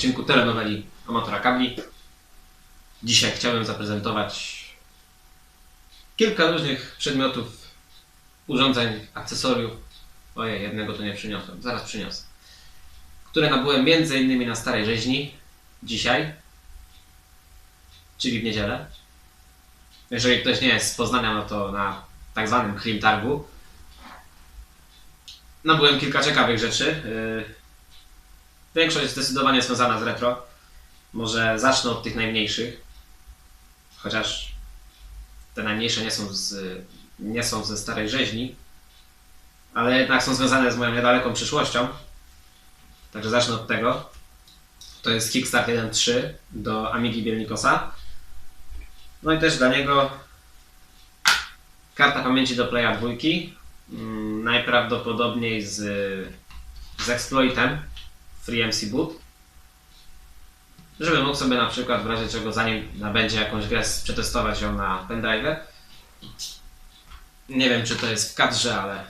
odcinku telenoweli Amatora Kabli. Dzisiaj chciałbym zaprezentować kilka różnych przedmiotów, urządzeń, akcesoriów. Ojej, jednego tu nie przyniosłem, zaraz przyniosę. Które nabyłem między innymi na Starej Rzeźni dzisiaj, czyli w niedzielę. Jeżeli ktoś nie jest z Poznania, no to na tak zwanym Klim Targu. Nabyłem kilka ciekawych rzeczy. Większość zdecydowanie związana z retro. Może zacznę od tych najmniejszych. Chociaż te najmniejsze nie są, z, nie są ze starej rzeźni. Ale jednak są związane z moją niedaleką przyszłością. Także zacznę od tego. To jest Kickstart 1.3 do Amigi Bielnikosa. No i też dla niego karta pamięci do Playa 2. Mm, najprawdopodobniej z, z exploitem FreeMC Boot, żeby mógł sobie na przykład w razie czego zanim nabędzie jakąś grę przetestować ją na pendrive. Nie wiem czy to jest w kadrze, ale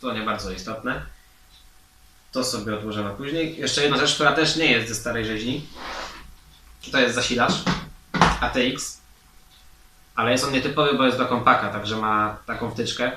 to nie bardzo istotne. To sobie odłożę na później. Jeszcze jedna rzecz, która też nie jest ze starej rzeźni. To jest zasilacz ATX. Ale jest on nietypowy, bo jest do kompaka, także ma taką wtyczkę.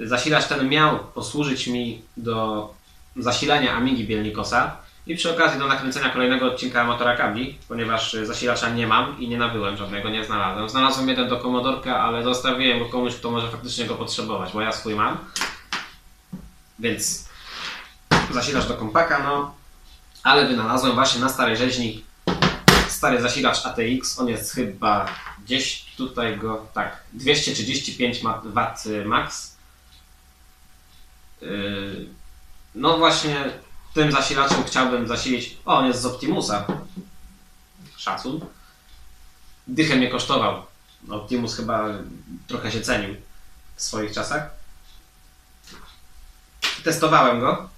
Zasilacz ten miał posłużyć mi do zasilania Amigi Bielnikosa i przy okazji do nakręcenia kolejnego odcinka Amatora Kabli, ponieważ zasilacza nie mam i nie nabyłem żadnego, nie znalazłem. Znalazłem jeden do Komodorka, ale zostawiłem go komuś, kto może faktycznie go potrzebować, bo ja swój mam. Więc zasilacz do kompaka, no. Ale wynalazłem właśnie na starej rzeźni stary zasilacz ATX. On jest chyba gdzieś tutaj go, tak, 235 W max. Yy, no właśnie tym zasilaczem chciałbym zasilić. O, on jest z Optimusa. Szacun. Dychę mnie kosztował. Optimus chyba trochę się cenił w swoich czasach. Testowałem go,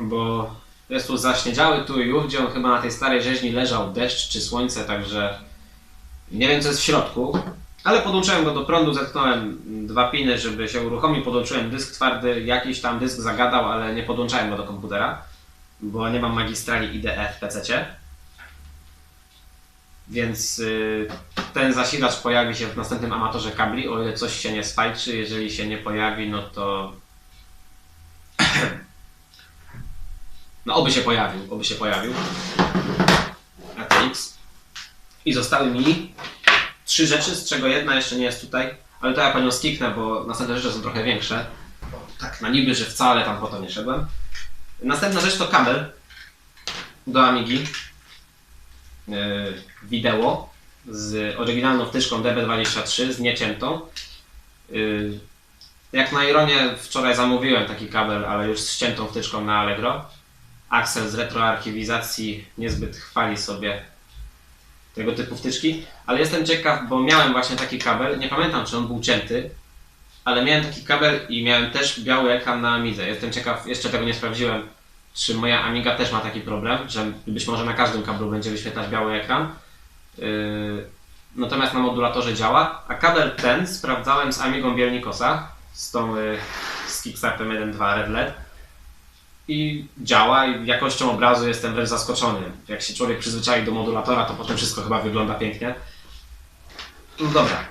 bo jest tu zaśniedziały tu i ówdzie. On chyba na tej starej rzeźni leżał deszcz czy słońce, także nie wiem co jest w środku. Ale podłączyłem go do prądu, zetknąłem dwa piny, żeby się uruchomił, podłączyłem dysk twardy, jakiś tam dysk zagadał, ale nie podłączałem go do komputera, bo nie mam magistrali IDE w PC. Więc yy, ten zasilacz pojawi się w następnym amatorze kabli, o ile coś się nie sfajczy, jeżeli się nie pojawi, no to... no oby się pojawił, oby się pojawił. ATX. I zostały mi trzy rzeczy, z czego jedna jeszcze nie jest tutaj, ale to ja panią skiknę, bo następne rzeczy są trochę większe. Tak, na niby, że wcale tam po to nie szedłem. Następna rzecz to kabel do Amigi. Yy, wideo z oryginalną wtyczką DB23 z nieciętą. Yy, jak na ironię wczoraj zamówiłem taki kabel, ale już z ściętą wtyczką na Allegro. Axel z retroarchiwizacji niezbyt chwali sobie tego typu wtyczki, ale jestem ciekaw, bo miałem właśnie taki kabel, nie pamiętam czy on był cięty, ale miałem taki kabel i miałem też biały ekran na Amidze. Jestem ciekaw, jeszcze tego nie sprawdziłem, czy moja Amiga też ma taki problem, że być może na każdym kablu będzie wyświetlać biały ekran. Yy, natomiast na modulatorze działa, a kabel ten sprawdzałem z Amigą Bielnikosa, z tą yy, z Kickstartem 1.2 Red LED i działa i jakością obrazu jestem wręcz zaskoczony. Jak się człowiek przyzwyczai do modulatora, to potem wszystko chyba wygląda pięknie. No dobra.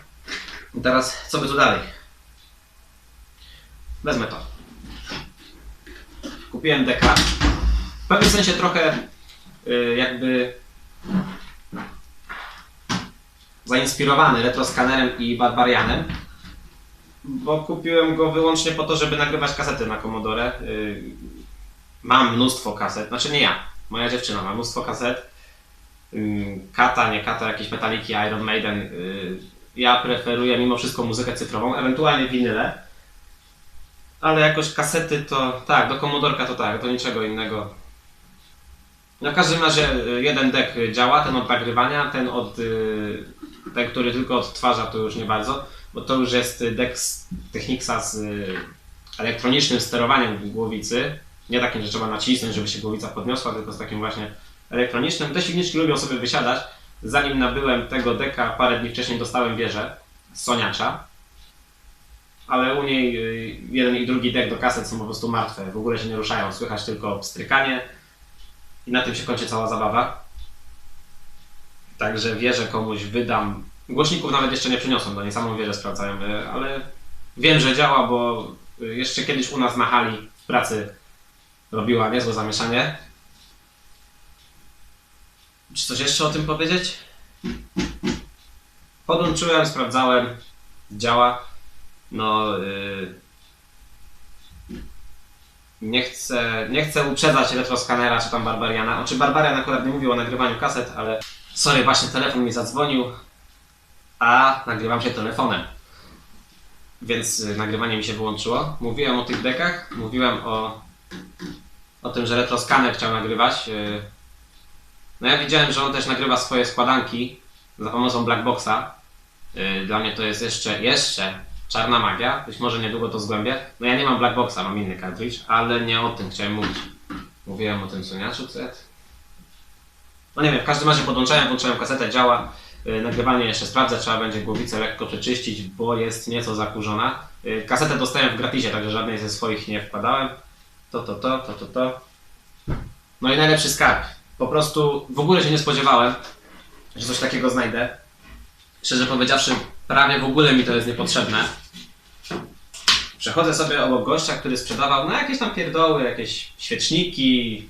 I teraz co by tu dalej? Wezmę to. Kupiłem deka. W pewnym sensie trochę yy, jakby zainspirowany retroskanerem i Barbarianem, bo kupiłem go wyłącznie po to, żeby nagrywać kasety na Commodore. Yy, mam mnóstwo kaset, znaczy nie ja, moja dziewczyna ma mnóstwo kaset. Kata, nie kata, jakieś metaliki, Iron Maiden. Yy, Ja preferuję mimo wszystko muzykę cyfrową, ewentualnie winyle. Ale jakoś kasety to tak, do komodorka to tak, do niczego innego. W każdym razie y, jeden deck działa, ten od nagrywania, ten od y, ten, który tylko odtwarza to już nie bardzo, bo to już jest deck z Technicsa z y, elektronicznym sterowaniem głowicy. Nie takim, że trzeba nacisnąć, żeby się głowica podniosła, tylko z takim właśnie elektronicznym. Te silniczki lubią sobie wysiadać. Zanim nabyłem tego deka, parę dni wcześniej dostałem wieżę z Soniacza. Ale u niej y, jeden i drugi dek do kaset są po prostu martwe. W ogóle się nie ruszają. Słychać tylko pstrykanie I na tym się kończy cała zabawa. Także wieżę komuś wydam. Głośników nawet jeszcze nie przyniosłem, bo nie samą wieżę sprawdzają, y, ale wiem, że działa, bo y, jeszcze kiedyś u nas na hali w pracy robiła niezłe zamieszanie. Czy coś jeszcze o tym powiedzieć? Podłączyłem, sprawdzałem, działa. No, yy, nie chcę, nie chcę uprzedzać retroskanera czy tam Barbariana. Czy Barbarian akurat nie mówił o nagrywaniu kaset, ale sorry, właśnie telefon mi zadzwonił, a nagrywam się telefonem. Więc y, nagrywanie mi się wyłączyło. Mówiłem o tych dekach, mówiłem o, o tym, że retroskaner chciał nagrywać. y, no ja widziałem, że on też nagrywa swoje składanki za pomocą Blackboxa. Yy, Dla mnie to jest jeszcze, jeszcze czarna magia. Być może niedługo to zgłębię. No ja nie mam Blackboxa, mam inny cartridge, ale nie o tym chciałem mówić. Mówiłem o tym suniaczu CET. No nie wiem, w każdym razie podłączałem, włączyłem kasetę, działa. Yy, Nagrywanie jeszcze sprawdzę, trzeba będzie głowicę lekko przeczyścić, bo jest nieco zakurzona. Kasetę dostałem w gratisie, także żadnej ze swoich nie wkładałem. To, to, to, to, to, to. No i najlepszy skarb. Po prostu w ogóle się nie spodziewałem, że coś takiego znajdę. Szczerze powiedziawszy, prawie w ogóle mi to jest niepotrzebne. Przechodzę sobie obok gościa, który sprzedawał no jakieś tam pierdoły, jakieś świeczniki.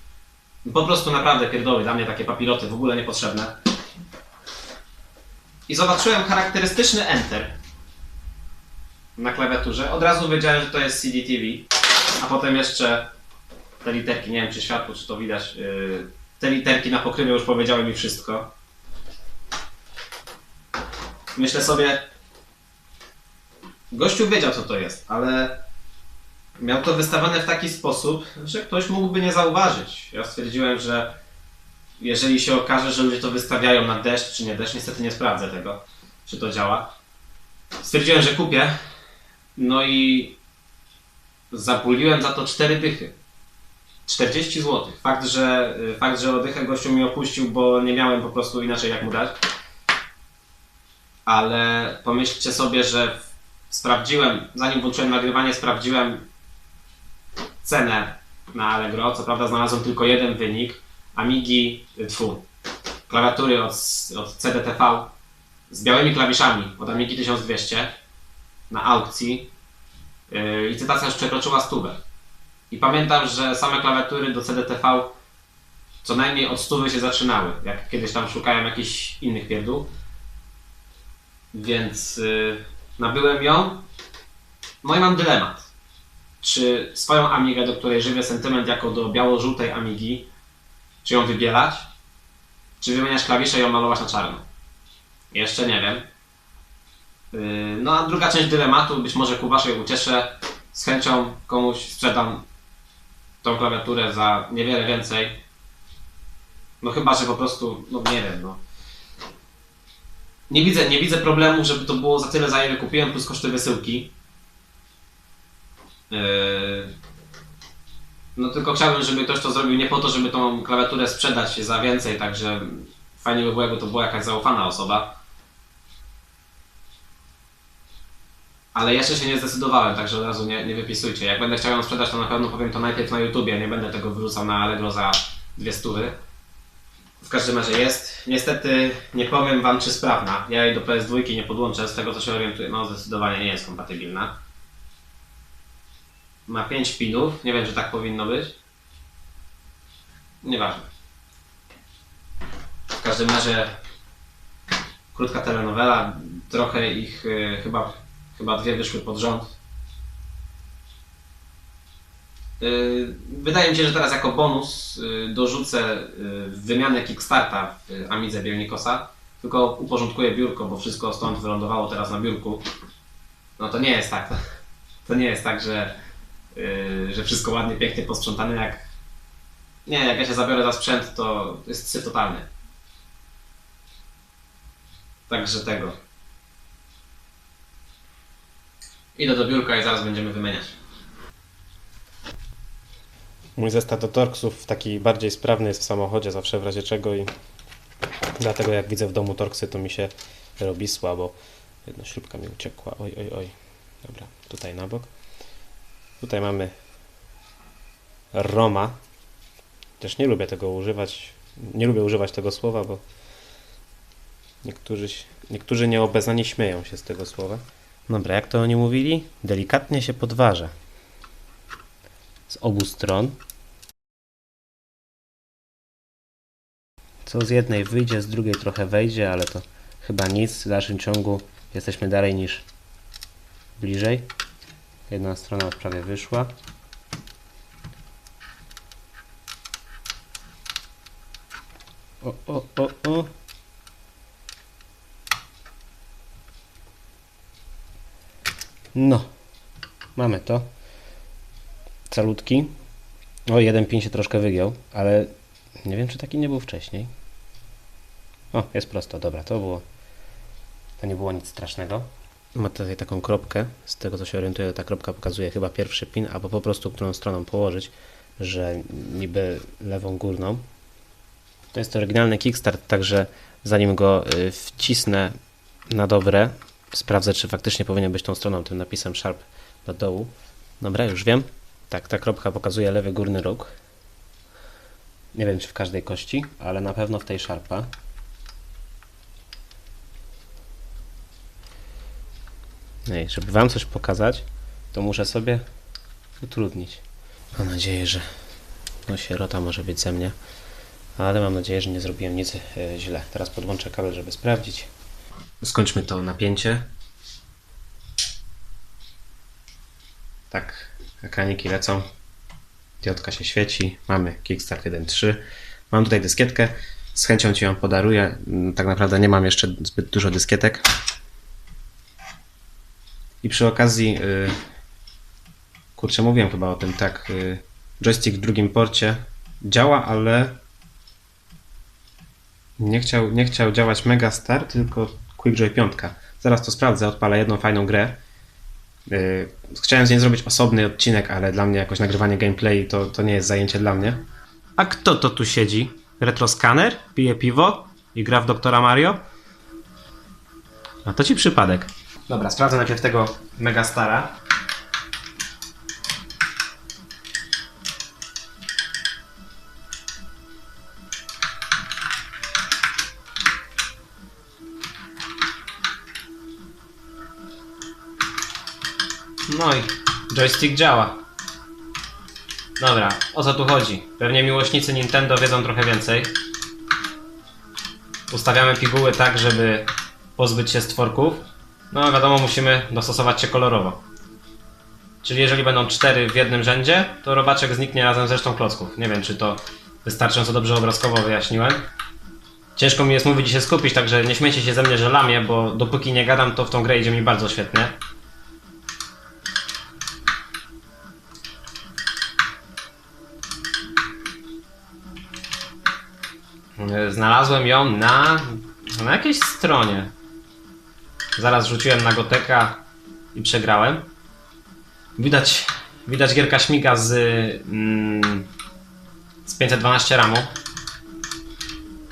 Po prostu naprawdę pierdoły, dla mnie takie papiloty w ogóle niepotrzebne. I zobaczyłem charakterystyczny Enter na klawiaturze. Od razu wiedziałem, że to jest CDTV. A potem jeszcze te literki, nie wiem czy światło, czy to widać. Yy, te literki na pokrywie już powiedziały mi wszystko. Myślę sobie, gościu wiedział co to jest, ale miał to wystawione w taki sposób, że ktoś mógłby nie zauważyć. Ja stwierdziłem, że jeżeli się okaże, że ludzie to wystawiają na deszcz czy nie deszcz, niestety nie sprawdzę tego, czy to działa. Stwierdziłem, że kupię. No i zapuliłem za to 4 dychy. 40 zł. Fakt, że, fakt, że odychę gościu mi opuścił, bo nie miałem po prostu inaczej jak mu dać. Ale pomyślcie sobie, że sprawdziłem, zanim włączyłem nagrywanie, sprawdziłem cenę na Allegro. Co prawda znalazłem tylko jeden wynik. Amigi, tfu, klawiatury od, od CDTV z białymi klawiszami od Amigi 1200 na aukcji. Yy, licytacja już przekroczyła stówę. I pamiętam, że same klawiatury do CDTV co najmniej od stówy się zaczynały, jak kiedyś tam szukałem jakichś innych pierdół. Więc yy, nabyłem ją. No i mam dylemat. Czy swoją Amigę, do której żywię sentyment jako do biało-żółtej Amigi, czy ją wybielać, czy wymieniać klawisze i ją malować na czarno? Jeszcze nie wiem. Yy, No a druga część dylematu, być może ku waszej ucieszę, z chęcią komuś sprzedam tą klawiaturę za niewiele więcej. No chyba, że po prostu, no nie wiem, no. Nie widzę, nie widzę problemu, żeby to było za tyle, za ile kupiłem, plus koszty wysyłki. Yy, No tylko chciałbym, żeby ktoś to zrobił nie po to, żeby tą klawiaturę sprzedać za więcej, także fajnie by było, jakby to była jakaś zaufana osoba. Ale jeszcze się nie zdecydowałem, także od razu nie, nie wypisujcie. Jak będę chciał ją sprzedać, to na pewno powiem to najpierw na YouTubie, nie będę tego wyrzucał na Allegro za dwie stówy. W każdym razie jest. Niestety nie powiem wam, czy sprawna. Ja jej do PS2 nie podłączę, z tego co się orientuję, no zdecydowanie nie jest kompatybilna. Ma 5 pinów, nie wiem, czy tak powinno być. Nieważne. W każdym razie krótka telenowela, trochę ich y, chyba, chyba dwie wyszły pod rząd. Y, Wydaje mi się, że teraz jako bonus y, dorzucę y, wymianę Kickstarta w Amidze Bielnikosa, tylko uporządkuję biurko, bo wszystko stąd wylądowało teraz na biurku. No to nie jest tak. To nie jest tak, że, że wszystko ładnie, pięknie posprzątane. Jak, nie, jak ja się zabiorę za sprzęt, to jest syf totalny. Także tego. Idę do biurka i zaraz będziemy wymieniać. Mój zestaw do torksów taki bardziej sprawny jest w samochodzie zawsze w razie czego i dlatego jak widzę w domu torksy to mi się robi słabo. Jedna śrubka mi uciekła. Oj, oj, oj. Dobra, tutaj na bok. Tutaj mamy Roma Też nie lubię tego używać. Nie lubię używać tego słowa, bo niektórzy, niektórzy nieobeznani śmieją się z tego słowa. Dobra, jak to oni mówili? Delikatnie się podważa. Z obu stron. Co z jednej wyjdzie, z drugiej trochę wejdzie, ale to chyba nic. W dalszym ciągu jesteśmy dalej niż bliżej. Jedna strona już prawie wyszła. O, o, o, o. No, mamy to. Calutki. O, jeden pin się troszkę wygiął, ale nie wiem, czy taki nie był wcześniej. O, jest prosto, dobra, to było. To nie było nic strasznego. Ma tutaj taką kropkę. Z tego co się orientuję, ta kropka pokazuje chyba pierwszy pin, albo po prostu którą stroną położyć, że niby lewą górną. To jest oryginalny Kickstart, także zanim go y, wcisnę na dobre, sprawdzę, czy faktycznie powinien być tą stroną, tym napisem Sharp do dołu. Dobra, już wiem. Tak, ta kropka pokazuje lewy górny róg. Nie wiem, czy w każdej kości, ale na pewno w tej Sharpa. Ej, żeby Wam coś pokazać, to muszę sobie utrudnić. Mam nadzieję, że no sierota może być ze mnie, ale mam nadzieję, że nie zrobiłem nic e, źle. Teraz podłączę kabel, żeby sprawdzić. Skończmy to napięcie. Tak, ekraniki lecą. Diotka się świeci. Mamy Kickstart 1.3. Mam tutaj dyskietkę. Z chęcią Ci ją podaruję. Tak naprawdę nie mam jeszcze zbyt dużo dyskietek. I przy okazji, yy, kurczę, mówiłem chyba o tym, tak, yy, joystick w drugim porcie działa, ale nie chciał, nie chciał działać Mega Star, tylko QuickJoy 5. Zaraz to sprawdzę, odpalę jedną fajną grę. Yy, chciałem z niej zrobić osobny odcinek, ale dla mnie jakoś nagrywanie gameplay to, to nie jest zajęcie dla mnie. A kto to tu siedzi? Retroscanner? Pije piwo? I gra w Doktora Mario? A to ci przypadek. Dobra, sprawdzę najpierw tego Megastara. No i joystick działa. Dobra, o co tu chodzi? Pewnie miłośnicy Nintendo wiedzą trochę więcej. Ustawiamy piguły tak, żeby pozbyć się stworków. No wiadomo, musimy dostosować się kolorowo. Czyli jeżeli będą cztery w jednym rzędzie, to robaczek zniknie razem z resztą klocków. Nie wiem, czy to wystarczająco dobrze obrazkowo wyjaśniłem. Ciężko mi jest mówić i się skupić, także nie śmiejcie się ze mnie, że lamię, bo dopóki nie gadam, to w tą grę idzie mi bardzo świetnie. Znalazłem ją na, na jakiejś stronie. Zaraz rzuciłem na Goteka i przegrałem. Widać, widać gierka śmiga z, mm, z 512 ramu.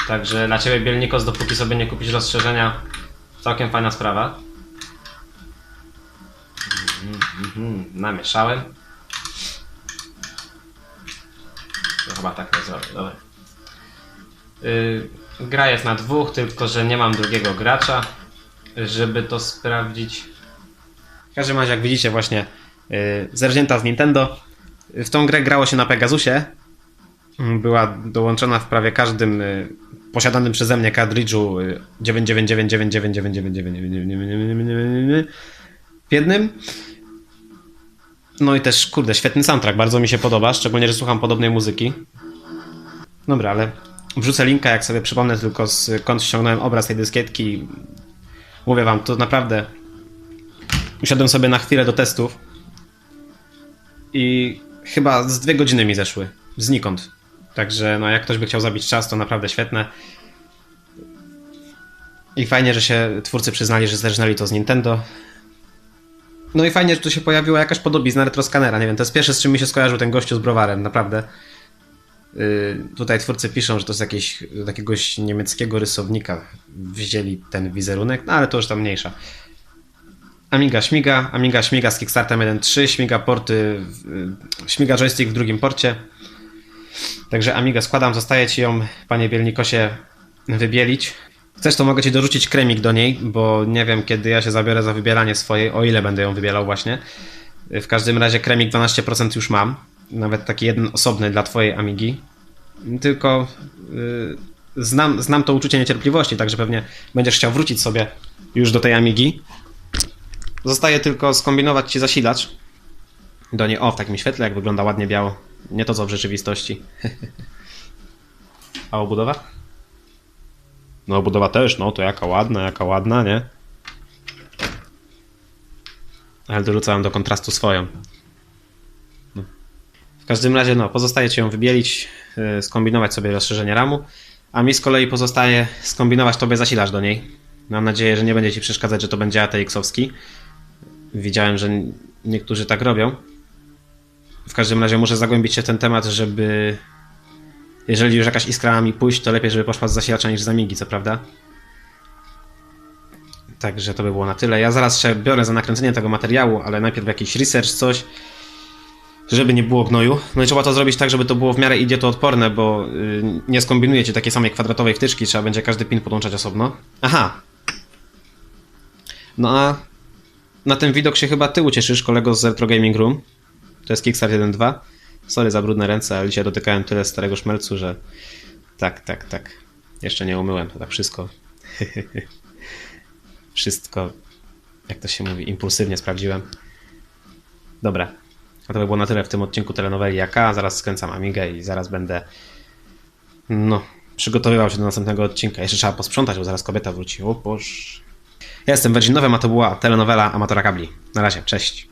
Także dla Ciebie Bielnikos, dopóki sobie nie kupisz rozszerzenia, całkiem fajna sprawa. Mhm, namieszałem. To chyba tak nie zrobię, dobra gra jest na dwóch, tylko że nie mam drugiego gracza, żeby to sprawdzić. W każdym razie, jak widzicie, właśnie yy, zerżnięta z Nintendo. W tą grę grało się na Pegasusie. Była dołączona w prawie każdym posiadanym przeze mnie kadridżu 99999999999999999999999999999999999999999999999999999999999999999999999999999999999999999999999999999999999999999999999999999999999999999999999999999999999999999999999999999999999999999999999999999999999999999999999999999999999999999999999999999999999999999999999999999999999999999999999999999999999999999999999999999999999999999999999999999999999999999999999999999999999999999999999999999999999999999999999999999999999999999999999999999999999999999999999999999999999999999999999999999999999999999999999999999999999999999999999999999999999999999999999999999999999999999999999999999999999999999999999999999999999999999999999999999999999999999999999999999999999999999999999999999999999999999999999999999999999999999999999999999999999999999999999999999999999999999999999 wrzucę linka, jak sobie przypomnę tylko skąd ściągnąłem obraz tej dyskietki. Mówię wam, to naprawdę usiadłem sobie na chwilę do testów i chyba z dwie godziny mi zeszły. Znikąd. Także no, jak ktoś by chciał zabić czas, to naprawdę świetne. I fajnie, że się twórcy przyznali, że zerżnęli to z Nintendo. No i fajnie, że tu się pojawiła jakaś podobizna retroskanera. Nie wiem, to jest pierwsze, z czym mi się skojarzył ten gościu z browarem, naprawdę. Yy, tutaj twórcy piszą, że to z jakiegoś, jakiegoś niemieckiego rysownika wzięli ten wizerunek, no ale to już tam mniejsza. Amiga śmiga, Amiga śmiga z Kickstartem 1.3, śmiga porty, yy, śmiga joystick w drugim porcie. Także Amiga składam, zostaje Ci ją, panie Bielnikosie, wybielić. Chcesz, to mogę Ci dorzucić kremik do niej, bo nie wiem, kiedy ja się zabiorę za wybieranie swojej, o ile będę ją wybierał właśnie. W każdym razie kremik 12% już mam. Nawet taki jeden osobny dla Twojej Amigi. Tylko yy, znam, znam to uczucie niecierpliwości, także pewnie będziesz chciał wrócić sobie już do tej Amigi. Zostaje tylko skombinować Ci zasilacz do niej. O, w takim świetle, jak wygląda ładnie biało. Nie to co w rzeczywistości. A obudowa? No obudowa też, no to jaka ładna, jaka ładna, nie? Ale dorzucałem do kontrastu swoją. W każdym razie, no, pozostaje Ci ją wybielić, yy, skombinować sobie rozszerzenie ramu, a mi z kolei pozostaje skombinować Tobie zasilacz do niej. Mam nadzieję, że nie będzie Ci przeszkadzać, że to będzie ATX-owski. Widziałem, że niektórzy tak robią. W każdym razie muszę zagłębić się w ten temat, żeby jeżeli już jakaś iskra mi pójść, to lepiej, żeby poszła z zasilacza niż z Amigi, co prawda? Także to by było na tyle. Ja zaraz się biorę za nakręcenie tego materiału, ale najpierw jakiś research, coś, żeby nie było gnoju. No i trzeba to zrobić tak, żeby to było w miarę idiotoodporne, bo yy, nie skombinujecie takiej samej kwadratowej wtyczki, trzeba będzie każdy pin podłączać osobno. Aha! No a na ten widok się chyba ty ucieszysz, kolego z Retro Gaming Room. To jest Kickstart 1.2. Sorry za brudne ręce, ale dzisiaj dotykałem tyle starego szmelcu, że tak, tak, tak. Jeszcze nie umyłem, to tak wszystko. wszystko, jak to się mówi, impulsywnie sprawdziłem. Dobra. A to by było na tyle w tym odcinku telenoweli jak A. Zaraz skręcam Amigę i zaraz będę no, przygotowywał się do następnego odcinka. Jeszcze trzeba posprzątać, bo zaraz kobieta wróci. O Boże. Ja jestem Virgin Nowem, a to była telenowela Amatora Kabli. Na razie, cześć.